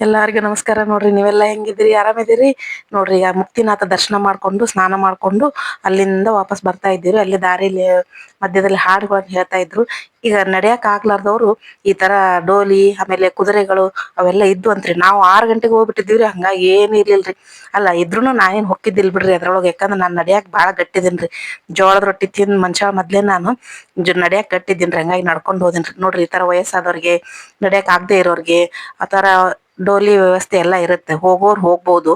ಎಲ್ಲಾರಿಗೂ ನಮಸ್ಕಾರ ನೋಡ್ರಿ, ನೀವೆಲ್ಲ ಹೆಂಗಿದ್ದೀರಿ, ಆರಾಮಿದ್ದೀರಿ? ನೋಡ್ರಿ, ಈಗ ಮುಕ್ತಿನಾಥ ದರ್ಶನ ಮಾಡ್ಕೊಂಡು, ಸ್ನಾನ ಮಾಡ್ಕೊಂಡು ಅಲ್ಲಿಂದ ವಾಪಸ್ ಬರ್ತಾ ಇದ್ದೀರಿ ಅಲ್ಲಿ ದಾರಿಲಿ, ಮಧ್ಯದಲ್ಲಿ ಹಾಡುಗಳನ್ನ ಹೇಳ್ತಾ ಇದ್ರು. ಈಗ ನಡೆಯಕ್ಕೆ ಆಗ್ಲಾರ್ದವ್ರು ಈ ತರ ಡೋಲಿ, ಆಮೇಲೆ ಕುದುರೆಗಳು ಅವೆಲ್ಲ ಇದ್ದು ಅಂತ್ರಿ. ನಾವು ಆರು ಗಂಟೆಗೆ ಹೋಗ್ಬಿಟ್ಟಿದ್ದೀವ್ರಿ, ಹಂಗಾಗಿ ಏನು ಇರ್ಲಿಲ್ರಿ. ಅಲ್ಲ, ಇದ್ರುನು ನಾ ಏನ್ ಹೊಕ್ಕಿದ್ದಿಲ್ ಬಿಡ್ರಿ ಅದ್ರೊಳಗೆ. ಯಾಕಂದ್ರೆ ನಾನು ನಡೆಯಕ್ ಭಾಳ ಗಟ್ಟಿದೀನ್ರಿ ಜೋಳದ ರೊಟ್ಟಿ ತಿಂದು ಮನುಷ್ಯ ಮೊದ್ಲೇ ನಾನು ಜ ಗಟ್ಟಿದ್ದೀನಿ ಹಂಗಾಗಿ ನಡ್ಕೊಂಡು ಹೋದಿನ್ರಿ. ನೋಡ್ರಿ, ಈ ತರ ವಯಸ್ಸಾದವ್ರಿಗೆ, ನಡೆಯಕ್ ಆಗದೆ ಆ ಆತರ ಡೋಲಿ ವ್ಯವಸ್ಥೆ ಎಲ್ಲ ಇರುತ್ತೆ. ಹೋಗೋರು ಹೋಗ್ಬೋದು.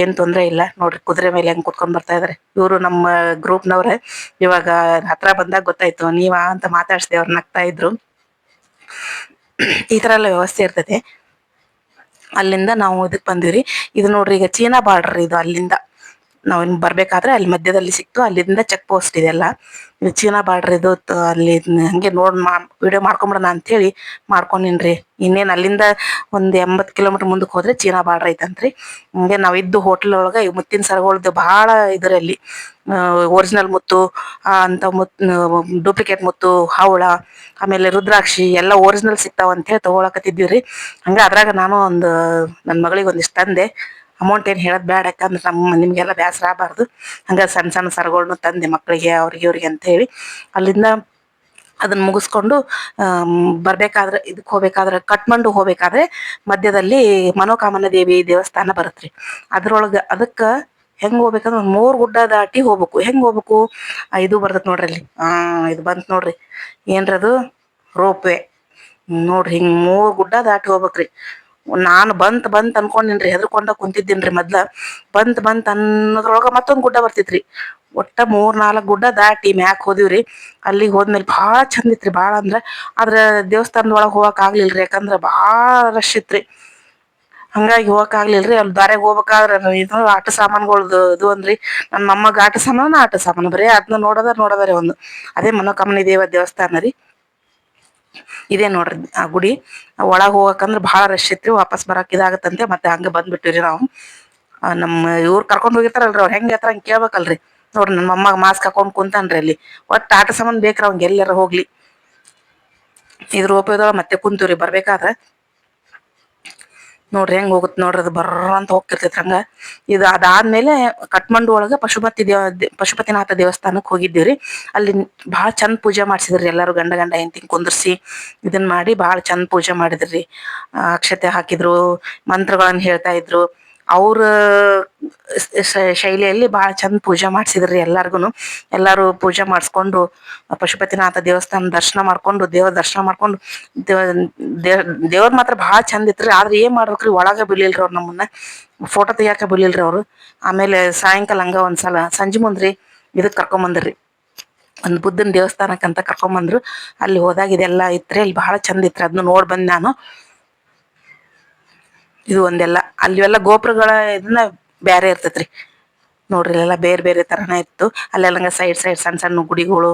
ಏನು ತೊಂದರೆ ಇಲ್ಲ. ನೋಡ್ರಿ, ಕುದುರೆ ಮೇಲೆ ಹೆಂಗೆ ಕುತ್ಕೊಂಡ್ ಬರ್ತಾ ಇದಾರೆ. ಇವರು ನಮ್ಮ ಗ್ರೂಪ್ನವ್ರೆ. ಇವಾಗ ಹತ್ರ ಬಂದಾಗ ಗೊತ್ತಾಯ್ತು, ನೀವಾ ಅಂತ ಮಾತಾಡ್ಸ್ದೆ ಅವ್ರು ನಗ್ತಾ ಇದ್ರು. ಈ ಥರ ಎಲ್ಲ ವ್ಯವಸ್ಥೆ ಇರ್ತೈತೆ ಅಲ್ಲಿಂದ ನಾವು ಇದಕ್ಕೆ ಬಂದಿವ್ರಿ. ಇದು ನೋಡ್ರಿ, ಈಗ ಚೀನಾ ಬಾರ್ಡರ್ ಇದು ಅಲ್ಲಿಂದ. ನಾವ್ ಇನ್ ಬರಬೇಕಾದ್ರೆ ಅಲ್ಲಿ ಮಧ್ಯದಲ್ಲಿ ಸಿಕ್ತು. ಅಲ್ಲಿಂದ ಚೆಕ್ ಪೋಸ್ಟ್ ಇದೆಲ್ಲ ಇದು ಚೀನಾ ಬಾರ್ಡರ್ ಇದು ಅಲ್ಲಿ ಹಂಗೆ ನೋಡ್ ಮಾ ವಿಡಿಯೋ ಮಾಡ್ಕೊಂಬಿಡೋಣ ಅಂತ ಹೇಳಿ ಮಾಡ್ಕೊಂಡಿನ್ರಿ. ಇನ್ನೇನು ಅಲ್ಲಿಂದ ಒಂದು ಎಂಬತ್ತು ಕಿಲೋಮೀಟರ್ ಮುಂದಕ್ಕೆ ಹೋದ್ರೆ ಚೀನಾ ಬಾರ್ಡರ್ ಐತಂತ್ರಿ. ಹಂಗೆ ನಾವ್ ಇದ್ದು ಹೋಟೆಲ್ ಒಳಗ ಮುತ್ತಿನ ಸರಗಳದ್ದು ಬಹಳ ಇದರಲ್ಲಿ ಒರಿಜಿನಲ್ ಮುತ್ತು ಅಂತ ಮುತ್ ಡೂಪ್ಲಿಕೇಟ್ ಮುತ್ತು, ಹವಳ, ಆಮೇಲೆ ರುದ್ರಾಕ್ಷಿ ಎಲ್ಲ ಒರಿಜಿನಲ್ ಸಿಗ್ತಾವ ಅಂತೇಳಿ ಹೇಳಿ ರೀ ಹಂಗೆ ಅದ್ರಾಗ ನಾನು ಒಂದು ನನ್ನ ಮಗಳಿಗೆ ಒಂದಿಷ್ಟು ತಂದೆ. ಅಮೌಂಟ್ ಏನು ಹೇಳೋದು ಬೇಡ ಯಾಕಂದ್ರೆ ನಮ್ಮ ನಿಮಗೆಲ್ಲ ಬೇಸರ ಆಗಬಾರ್ದು. ಹಂಗ ಸಣ್ಣ ಸಣ್ಣ ಸರಗಳನ್ನ ತಂದೆ ಮಕ್ಕಳಿಗೆ ಅವ್ರಿಗೆ, ಇವ್ರಿಗೆ ಅಂತ ಹೇಳಿ ಅಲ್ಲಿಂದ ಅದನ್ನ ಮುಗಿಸ್ಕೊಂಡು ಬರಬೇಕಾದ್ರೆ ಬರ್ಬೇಕಾದ್ರೆ ಇದಕ್ ಹೋಗ್ಬೇಕಾದ್ರೆ, ಕಟ್ಮಂಡು ಹೋಗ್ಬೇಕಾದ್ರೆ ಮಧ್ಯದಲ್ಲಿ ಮನೋಕಾಮನ ದೇವಿ ದೇವಸ್ಥಾನ ಬರುತ್ತೆ ಅದ್ರೊಳಗ ಅದಕ್ಕೆ ಹೆಂಗೆ ಹೋಗ್ಬೇಕಂದ್ರೆ ಒಂದ್ ಮೂರು ಗುಡ್ಡ ದಾಟಿ ಹೋಗ್ಬೇಕು. ಹೆಂಗೆ ಹೋಗ್ಬೇಕು? ಇದು ಬರ್ತೈತೆ ನೋಡ್ರಿ ಅಲ್ಲಿ. ಇದು ಬಂತು ನೋಡ್ರಿ. ಏನ್ರದು? ರೋಪ್ ವೇ ನೋಡ್ರಿ, ಹಿಂಗೆ ಮೂರು ಗುಡ್ಡ ದಾಟಿ ಹೋಗ್ಬೇಕ್ರಿ. ನಾನು ಬಂತ್ ಬಂತ್ ಅನ್ಕೊಂಡಿನ್ರಿ, ಹೆದರ್ಕೊಂಡ ಕುಂತಿದ್ದೀನ್ರಿ ಮೊದ್ಲ. ಬಂತ್ ಬಂತ್ ಅನ್ನೋದ್ರೊಳಗ ಮತ್ತೊಂದು ಗುಡ್ಡ ಬರ್ತಿತ್ರಿ. ಒಟ್ಟ ಮೂರ್ ನಾಲ್ಕು ಗುಡ್ಡ ದಾಟಿ ಮ್ಯಾಕ್ ಹೋದಿವ್ರಿ. ಅಲ್ಲಿಗೆ ಹೋದ್ಮೇಲೆ ಭಾಳ ಚಂದ ಇತ್ರಿ ಭಾಳ ಅಂದ್ರ. ಆದ್ರ ದೇವಸ್ಥಾನದ ಒಳಗ್ ಹೋಗಕ್ ಆಗ್ಲಿಲ್ರಿ, ಯಾಕಂದ್ರ ಭಾಳ ರಶ್ ಇತ್ರಿ. ಹಂಗಾಗಿ ಹೋಗಕ್ ಆಗ್ಲಿಲ್ರಿ ಅಲ್ಲಿ ದಾರ್ಯಾಗ ಹೋಗ್ಬೇಕಾದ್ರ ಇದು ಆಟ ಸಾಮಾನುಗಳ್ದು ಇದು ಅಂದ್ರಿ. ನನ್ನ ಮೊಮ್ಮಗ ಆಟ ಸಾಮಾನು ಆಟ ಸಾಮಾನು ಬರೀ ಅದನ್ನ ನೋಡೋದ ರೀ ಒಂದು. ಅದೇ ಮನೋಕಾಮನಿ ದೇವ ದೇವಸ್ಥಾನ ರೀ. ಇದೇ ನೋಡ್ರಿ ಆ ಗುಡಿ. ಒಳಗೆ ಹೋಗಕಂದ್ರ ಭಾಳ ರಶ್ ಇತ್ರಿ ವಾಪಸ್ ಬರಕ್ ಇದಾಗತ್ತಂತೆ, ಮತ್ತೆ ಹಂಗೆ ಬಂದ್ಬಿಟ್ಟಿವ್ರಿ ನಾವು. ನಮ್ಮ ಇವ್ರು ಕರ್ಕೊಂಡು ಹೋಗಿರ್ತಾರಲ್ರಿ ಅವ್ರು ಹೆಂಗೆ ಹತ್ರ ಹಂಗೆ ಕೇಳ್ಬೇಕಲ್ರಿ. ನೋಡ್ರಿ ನನ್ನ ಮೊಮ್ಮಗ ಮಾಸ್ಕ್ ಹಾಕೊಂಡು ಕುಂತಾನ್ರಿ ಅಲ್ಲಿ. ಒಟ್ಟು ಆಟ ಸಾಮಾನ್ ಬೇಕ್ರಿ ಅವ್ನ್ಗೆ ಎಲ್ಲಾರ ಹೋಗ್ಲಿ. ಇದ್ರ ಉಪಯೋಗ ಮತ್ತೆ ಕುಂತೀವ್ರಿ ಬರ್ಬೇಕಾದ್ರ. ನೋಡ್ರಿ ಹೆಂಗ್ ಹೋಗುತ್ತೆ ನೋಡ್ರಿ ಅದು ಬರ್ರ ಅಂತ ಹೋಗ್ತಿರ್ತೈತಿ ಹಂಗ. ಇದು ಅದಾದ್ಮೇಲೆ ಕಟ್ಮಂಡು ಒಳಗ ಪಶುಪತಿ ದೇವ, ಪಶುಪತಿನಾಥ ಪಶುಪತಿನಾಥ ಹೋಗಿದ್ದೀವಿ ರೀ ಅಲ್ಲಿ ಬಹಳ ಚಂದ ಪೂಜೆ ಮಾಡ್ಸಿದ್ರಿ ಎಲ್ಲಾರು ಗಂಡ ಗಂಡ ಹೆಂಡತಿ ಕುಂದರ್ಸಿ ಇದನ್ನ ಮಾಡಿ ಬಹಳ ಚಂದ ಪೂಜೆ ಮಾಡಿದ್ರಿ. ಅಕ್ಷತೆ ಹಾಕಿದ್ರು ಮಂತ್ರಗಳನ್ನ ಹೇಳ್ತಾ ಇದ್ರು. ಅವ್ರ ಶೈಲಿಯಲ್ಲಿ ಬಹಳ ಚಂದ ಪೂಜೆ ಮಾಡಿಸಿದ್ರಿ ಎಲ್ಲಾರ್ಗುನು. ಎಲ್ಲರೂ ಪೂಜೆ ಮಾಡಿಸ್ಕೊಂಡು, ಪಶುಪತಿನಾಥ ದೇವಸ್ಥಾನ ದರ್ಶನ ಮಾಡ್ಕೊಂಡು, ದೇವ್ರ ದರ್ಶನ ಮಾಡ್ಕೊಂಡು, ದೇವ್ ದೇವ್ರ ಮಾತ್ರ ಬಹಳ ಚಂದ ಇತ್ರಿ. ಆದ್ರೆ ಏನು ಮಾಡ್ಬೇಕ್ರಿ? ಒಳಗೆ ಬಿಡ್ಲಿಲ್ರಿ ಅವ್ರು ನಮ್ಮನ್ನ. ಫೋಟೋ ತೆಗಿಯಾಕ ಬಿಡ್ಲಿಲ್ರಿ ಅವರು. ಆಮೇಲೆ ಸಾಯಂಕಾಲ ಹಂಗ ಒಂದ್ಸಲ, ಸಂಜೆ ಮುಂದ್ರಿ ಇದಕ್ ಕರ್ಕೊಂಬಂದ್ರಿ ಒಂದ್ ಬುದ್ಧನ ದೇವಸ್ಥಾನಕ್ಕಂತ ಕರ್ಕೊಂಬಂದ್ರು ಅಲ್ಲಿ ಹೋದಾಗ ಇದೆಲ್ಲ ಇತ್ರಿ. ಅಲ್ಲಿ ಬಹಳ ಚಂದ ಇತ್ರಿ. ಅದನ್ನ ನೋಡಿ ಬಂದ್ ನಾನು. ಇದು ಒಂದೆಲ್ಲ. ಅಲ್ಲಿ ಎಲ್ಲ ಗೋಪುರಗಳ ಇದನ್ನ ಬ್ಯಾರೆ ಇರ್ತೈತ್ರಿ. ನೋಡ್ರಿ ಎಲ್ಲ ಬೇರೆ ಬೇರೆ ತರನ ಇತ್ತು. ಅಲ್ಲೆಲ್ಲ ಸೈಡ್ ಸೈಡ್ ಸಣ್ಣ ಸಣ್ಣ ಗುಡಿಗಳು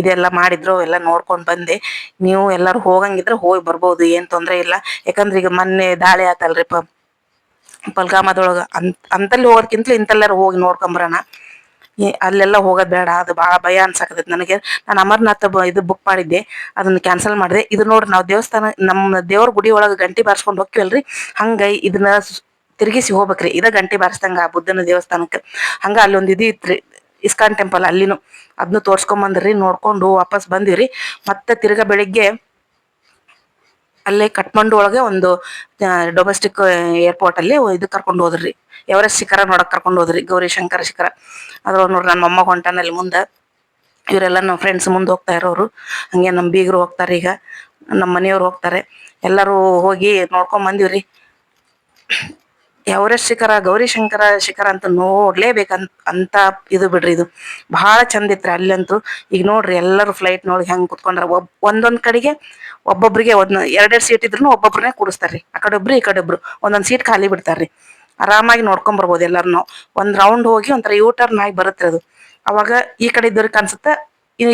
ಇದೆಲ್ಲ ಮಾಡಿದ್ರು ಎಲ್ಲ ನೋಡ್ಕೊಂಡ್ ಬಂದೆ. ನೀವು ಎಲ್ಲರೂ ಹೋಗಂಗಿದ್ರೆ ಹೋಗಿ ಬರ್ಬೋದು, ಏನ್ ತೊಂದ್ರೆ ಇಲ್ಲ. ಯಾಕಂದ್ರೆ ಈಗ ಮೊನ್ನೆ ದಾಳಿ ಆತಲ್ರಿ ಪ ಪಲ್ಗಾಮದೊಳಗ ಅಂತ, ಅಂತಲ್ಲಿ ಹೋಗೋದ್ಕಿಂತ ಇಂತಲ್ಲಾರು ಹೋಗಿ ನೋಡ್ಕೊಂಬರೋಣ ಈ- ಅಲ್ಲೆಲ್ಲ ಹೋಗೋದು ಬೇಡ, ಅದು ಭಾಳ ಭಯ ಅನ್ಸಾಕತೈತಿ ನನಗೆ. ನಾನು ಅಮರ್ನಾಥ್ ಬ- ಇದು ಬುಕ್ ಮಾಡಿದ್ದೆ, ಅದನ್ನು ಕ್ಯಾನ್ಸಲ್ ಮಾಡಿದೆ. ಇದು ನೋಡ್ರಿ ನಾವು ದೇವಸ್ಥಾನ ನಮ್ಮ ದೇವ್ರ ಗುಡಿ ಒಳಗೆ ಗಂಟೆ ಬಾರಿಸ್ಕೊಂಡು ಹೋಗ್ತೀವಲ್ರಿ? ಹಂಗೆ ಇದನ್ನ ತಿರುಗಿಸಿ ಹೋಗ್ಬೇಕ್ರಿ. ಇದ ಗಂಟಿ ಬಾರಿಸ್ದಂಗ ಆ ಬುದ್ಧನ ದೇವಸ್ಥಾನಕ್ಕೆ. ಹಂಗೆ ಅಲ್ಲೊಂದು ಇದು ಇತ್ರಿ, ಇಸ್ಕಾನ್ ಟೆಂಪಲ್ ಅಲ್ಲಿನೂ. ಅದನ್ನು ತೋರಿಸ್ಕೊಂಬಂದ್ರಿ, ನೋಡ್ಕೊಂಡು ವಾಪಸ್ ಬಂದಿವ್ರಿ. ಮತ್ತೆ ತಿರ್ಗಾ ಬೆಳಿಗ್ಗೆ ಅಲ್ಲೇ ಕಟ್ಮಂಡು ಒಳಗೆ ಒಂದು ಡೊಮೆಸ್ಟಿಕ್ ಏರ್ಪೋರ್ಟ್ ಅಲ್ಲಿ ಇದು ಕರ್ಕೊಂಡು ಹೋದ್ರಿ. ಎವರೆಸ್ಟ್ ಶಿಖರ ನೋಡಕ್ ಕರ್ಕೊಂಡು ಹೋದ್ರಿ, ಗೌರಿ ಶಂಕರ ಶಿಖರ. ಅದ್ರ ನೋಡ್ರಿ ನನ್ನ ಮೊಮ್ಮಗ ಹೊಂಟಾನಲ್ಲಿ ಮುಂದ. ಇವರೆಲ್ಲ ನಮ್ಮ ಫ್ರೆಂಡ್ಸ್ ಮುಂದೆ ಹೋಗ್ತಾ ಇರೋರು. ಹಂಗೆ ನಮ್ಮ ಬೀಗರು ಹೋಗ್ತಾರೆ ಈಗ. ನಮ್ಮ ಮನೆಯವ್ರು ಹೋಗ್ತಾರೆ. ಎಲ್ಲರೂ ಹೋಗಿ ನೋಡ್ಕೊಂಡ್ ಬಂದಿವ್ರಿ. ಎವರೆಸ್ಟ್ ಶಿಖರ ಗೌರಿಶಂಕರ ಶಿಖರ ಅಂತ ನೋಡ್ಲೇಬೇಕಂತ, ಅಂತ ಇದು ಬಿಡ್ರಿ ಇದು. ಬಹಳ ಚಂದ ಇತ್ತು ಅಲ್ಲಂತೂ. ಈಗ ನೋಡ್ರಿ ಎಲ್ಲರೂ ಫ್ಲೈಟ್ ನೋಡಿ ಹೆಂಗ್ ಕುತ್ಕೊಂಡ್ರ, ಒಬ್, ಒಂದೊಂದ್ ಕಡೆಗೆ ಒಬ್ಬೊಬ್ರಿಗೆ ಒಂದ್ ಎರಡೆರಡು ಸೀಟ್ ಇದ್ರು ಒಬ್ಬೊಬ್ರನ್ನೇ ಕೂಡಿಸ್ತಾರ್ರಿ. ಆ ಕಡೆ ಒಬ್ರು, ಈ ಕಡೆ ಒಬ್ರು. ಒಂದೊಂದ್ ಸೀಟ್ ಖಾಲಿ ಬಿಡ್ತಾರ್ರಿ. ಆರಾಮಾಗಿ ನೋಡ್ಕೊಂಡ್ ಬರ್ಬೋದು ಎಲ್ಲಾರು ನಾವು ಒಂದ್ ರೌಂಡ್ ಹೋಗಿ ಒಂಥರ ಯೂ ಟರ್ನ್ ಆಗಿ ಬರುತ್ತೆ ಅದು. ಅವಾಗ ಈ ಕಡೆ ಇದ್ದವ್ರಿಗೆ ಅನ್ಸುತ್ತೆ ಈ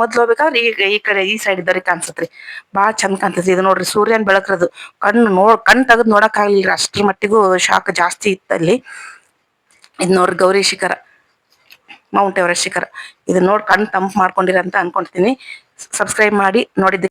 ಮೊದ್ಲು ಹೋಗ್ಬೇಕಾದ್ರೆ ಈ ಈ ಕಡೆ ಈ ಸೈಡ್ ಇದ್ದವ್ರಿಗೆ ಕಾಣಿಸತ್ರಿ. ಬಾಳ ಚಂದ ಕಾಣ್ತೈತಿ. ಇದು ನೋಡ್ರಿ ಸೂರ್ಯನ್ ಬೆಳಕ್ರದು. ಕಣ್ಣು ನೋಡ್ ಕಣ್ ತೆಗೆದು ನೋಡಕ್ ಆಗ್ಲಿಲ್ರಿ ಅಷ್ಟ್ರ ಮಟ್ಟಿಗೂ ಶಾಖ ಜಾಸ್ತಿ ಇತ್ತಲ್ಲಿ ಇದ್ ನೋಡ್ರಿ ಗೌರಿ ಶಿಖರ. ಮೌಂಟ್ ಎವರೆಸ್ಟ್ ಶಿಖರ. ಇದನ್ನ ನೋಡಿ ಕಣ್ಣು ತಂಪು ಮಾಡ್ಕೊಂಡಿರ ಅಂತ ಅನ್ಕೊಂತೀನಿ ಸಬ್ಸ್ಕ್ರೈಬ್ ಮಾಡಿ. ನೋಡಿದ್ದಕ್ಕೆ